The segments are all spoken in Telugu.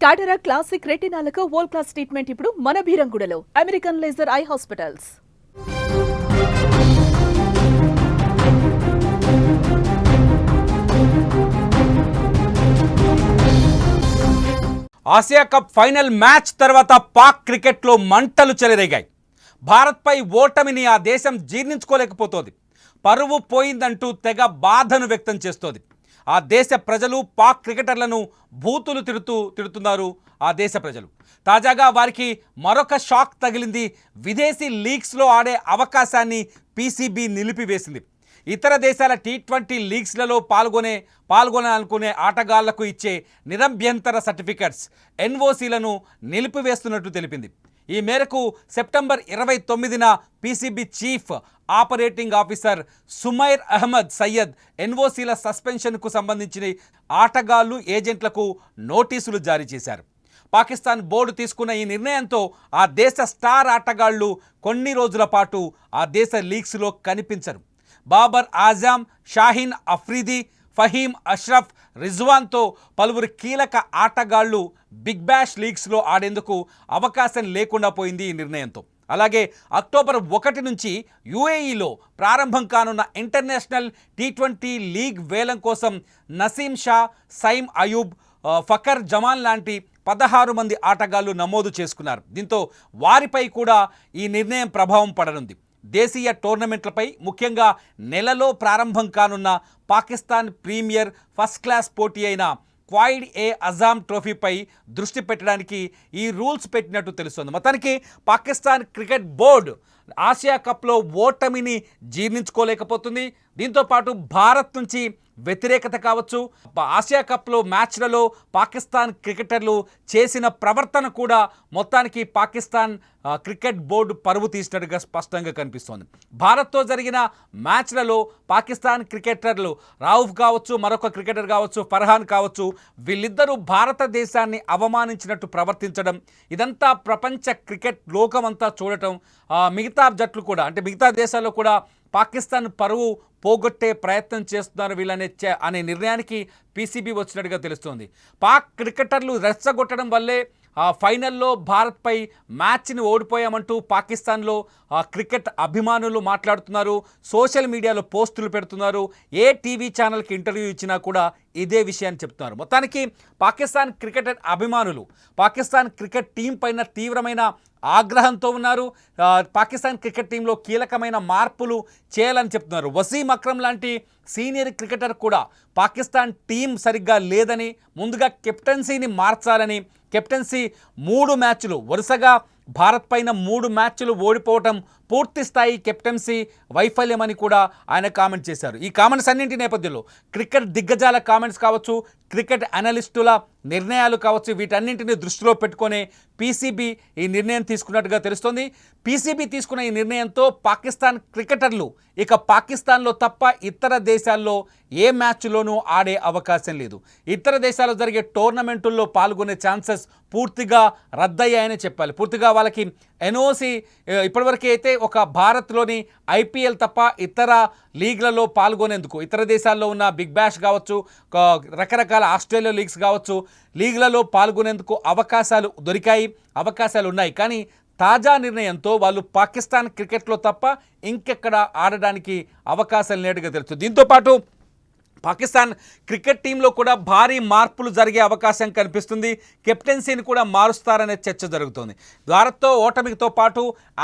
టాటరా క్లాసిక్ రెటినాలకు వరల్డ్ క్లాస్ ట్రీట్మెంట్ ఇప్పుడు మన బీరంగుడలో American laser eye hospitals Asia cup final match తర్వాత పాక్ క్రికెట్లో మంటలు చెలరేగాయి భారత్పై ఓటమిని ఆ దేశం జీర్ణించుకోలేకపోతోంది పరువు పోయిందంటూ తెగ బాధను వ్యక్తం చేస్తోంది ఆ దేశ ప్రజలు పాక్ క్రికెటర్లను బూతులు తిడుతూ తిడుతున్నారు ఆ దేశ ప్రజలు. తాజాగా వారికి మరొక షాక్ తగిలింది. విదేశీ లీగ్స్లో ఆడే అవకాశాన్ని పీసీబీ నిలిపివేసింది. ఇతర దేశాల టీ ట్వంటీ లీగ్స్లలో పాల్గొనే పాల్గొనాలనుకునే ఆటగాళ్ళకు ఇచ్చే నిరభ్యంతర సర్టిఫికెట్స్ ఎన్ఓసీలను నిలిపివేస్తున్నట్టు తెలిపింది. ఈ మేరకు సెప్టెంబర్ ఇరవై తొమ్మిదిన PCB chief operating officer Sumair Ahmed Syed ఎన్ఓసీల సస్పెన్షన్కు సంబంధించిన ఆటగాళ్ళు ఏజెంట్లకు నోటీసులు జారీ చేశారు. పాకిస్తాన్ బోర్డు తీసుకున్న ఈ నిర్ణయంతో ఆ దేశ స్టార్ ఆటగాళ్ళు కొన్ని రోజుల పాటు ఆ దేశ లీగ్స్లో కనిపించరు. బాబర్ ఆజాం షాహీన్ అఫ్రీదీ ఫహీం అష్రఫ్ రిజ్వాన్తో పలువురు కీలక ఆటగాళ్ళు బిగ్ బ్యాష్ లీగ్స్లో ఆడేందుకు అవకాశం లేకుండా పోయింది ఈ నిర్ణయంతో. అలాగే అక్టోబర్ ఒకటి నుంచి యుఏఈలో ప్రారంభం కానున్న ఇంటర్నేషనల్ టీ ట్వంటీ లీగ్ వేలం కోసం నసీం షా సైమ్ అయూబ్ ఫకర్ జమాన్ లాంటి పదహారు మంది ఆటగాళ్ళు నమోదు చేసుకున్నారు. దీంతో వారిపై కూడా ఈ నిర్ణయం ప్రభావం పడనుంది. దేశీయ టోర్నమెంట్లపై ముఖ్యంగా నెలలో ప్రారంభం కానున్న పాకిస్తాన్ ప్రీమియర్ ఫస్ట్ క్లాస్ పోటీ అయిన క్వాయిడ్ ఏ అజామ్ ట్రోఫీపై దృష్టి పెట్టడానికి ఈ రూల్స్ పెట్టినట్టు తెలుస్తుంది. మొత్తానికి పాకిస్తాన్ క్రికెట్ బోర్డు ఆసియా కప్లో ఓటమిని జీర్ణించుకోలేకపోతుంది. దీంతో పాటు భారత్ నుంచి వ్యతిరేకత కావచ్చు. ఆసియా కప్లో మ్యాచ్లలో పాకిస్తాన్ క్రికెటర్లు చేసిన ప్రవర్తన కూడా మొత్తానికి పాకిస్తాన్ క్రికెట్ బోర్డు పరువు తీసినట్టుగా స్పష్టంగా కనిపిస్తోంది. భారత్తో జరిగిన మ్యాచ్లలో పాకిస్తాన్ క్రికెటర్లు రావుఫ్ కావచ్చు మరొక క్రికెటర్ కావచ్చు ఫర్హాన్ కావచ్చు వీళ్ళిద్దరూ భారతదేశాన్ని అవమానించినట్టు ప్రవర్తించడం ఇదంతా ప్రపంచ క్రికెట్ లోకమంతా చూడటం మిగతా జట్లు కూడా అంటే మిగతా దేశాల్లో కూడా పాకిస్తాన్ పరువు పోగొట్టే ప్రయత్నం చేస్తున్నారు వీళ్ళనే అనే నిర్ణయానికి పీసీబీ వచ్చినట్టుగా తెలుస్తోంది. పాక్ క్రికెటర్లు రెచ్చగొట్టడం వల్లే ఆ ఫైనల్లో భారత్పై మ్యాచ్ని ఓడిపోయామంటూ పాకిస్తాన్లో క్రికెట్ అభిమానులు మాట్లాడుతున్నారు సోషల్ మీడియాలో పోస్టులు పెడుతున్నారు ఏ టీవీ ఛానల్కి ఇంటర్వ్యూ ఇచ్చినా కూడా ఇదే విషయాన్ని చెప్తున్నారు. మొత్తానికి పాకిస్తాన్ క్రికెటర్ అభిమానులు పాకిస్తాన్ క్రికెట్ టీం పైన తీవ్రమైన ఆగ్రహంతో ఉన్నారు. పాకిస్తాన్ క్రికెట్ టీంలో కీలకమైన మార్పులు చేయాలని చెప్తున్నారు. వసీం అక్రమ్ లాంటి సీనియర్ క్రికెటర్ కూడా పాకిస్తాన్ టీం సరిగ్గా లేదని ముందుగా కెప్టెన్సీని మార్చాలని కెప్టెన్సీ మూడు మ్యాచ్లు వరుసగా భారత్ పైన మూడు మ్యాచ్లు ఓడిపోవటం పూర్తి స్థాయి కెప్టెన్సీ వైఫల్యమని కూడా ఆయన కామెంట్ చేశారు. ఈ కామెంట్స్ అన్నింటి నేపథ్యంలో క్రికెట్ దిగ్గజాల కామెంట్స్ కావచ్చు క్రికెట్ అనలిస్టుల నిర్ణయాలు కావచ్చు వీటన్నింటిని దృష్టిలో పెట్టుకొని పీసీబీ ఈ నిర్ణయం తీసుకున్నట్టుగా తెలుస్తోంది. పీసీబీ తీసుకున్న ఈ నిర్ణయంతో పాకిస్తాన్ క్రికెటర్లు ఇక పాకిస్తాన్లో తప్ప ఇతర దేశాల్లో ఏ మ్యాచ్లోనూ ఆడే అవకాశం లేదు. ఇతర దేశాల్లో జరిగే టోర్నమెంటుల్లో పాల్గొనే ఛాన్సెస్ పూర్తిగా రద్దయ్యాయని చెప్పాలి. పూర్తిగా వాళ్ళకి ఎన్ఓసి ఇప్పటివరకు అయితే ఒక భారత్లోని ఐపీఎల్ తప్ప ఇతర లీగ్లలో పాల్గొనేందుకు ఇతర దేశాల్లో ఉన్న బిగ్ బ్యాష్ కావచ్చు రకరకాల ఆస్ట్రేలియా లీగ్స్ కావచ్చు లీగ్లలో పాల్గొనేందుకు అవకాశాలు దొరికాయి అవకాశాలు ఉన్నాయి. కానీ తాజా నిర్ణయంతో వాళ్ళు పాకిస్తాన్ క్రికెట్లో తప్ప ఇంకెక్కడ ఆడడానికి అవకాశాలు లేటుగా తెలుస్తుంది దీంతోపాటు పాకిస్తాన్ క్రికెట్ టీంలో కూడా భారీ మార్పులు జరిగే అవకాశం కనిపిస్తుంది. కెప్టెన్సీని కూడా మారుస్తారనే చర్చ జరుగుతోంది. భారత్తో ఓటమితో పాటు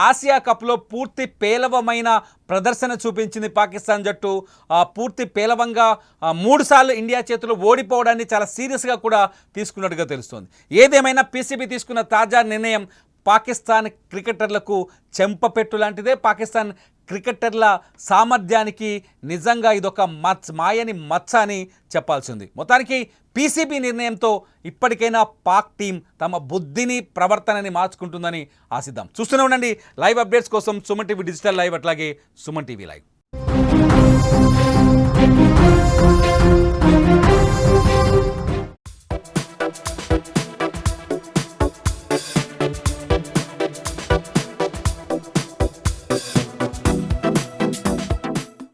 ఆసియా కప్లో పూర్తి పేలవమైన ప్రదర్శన చూపించింది పాకిస్తాన్ జట్టు. పూర్తి పేలవంగా మూడుసార్లు ఇండియా చేతిలో ఓడిపోవడాన్ని చాలా సీరియస్గా కూడా తీసుకున్నట్టుగా తెలుస్తోంది. ఏదేమైనా పీసీబీ తీసుకున్న తాజా నిర్ణయం పాకిస్తాన్ క్రికెటర్లకు చెంపపెట్టు లాంటిదే. పాకిస్తాన్ క్రికెటర్ల సామర్థ్యానికి నిజంగా ఇదొక మచ్ మాయని మచ్చ అని చెప్పాల్సింది. మొత్తానికి పీసీబీ నిర్ణయంతో ఇప్పటికైనా పాక్ టీం తమ బుద్ధిని ప్రవర్తనని మార్చుకుంటుందని ఆశిద్దాం. చూస్తూనే ఉండండి లైవ్ అప్డేట్స్ కోసం సుమన్ టీవీ డిజిటల్ లైవ్ అట్లాగే సుమన్ టీవీ లైవ్.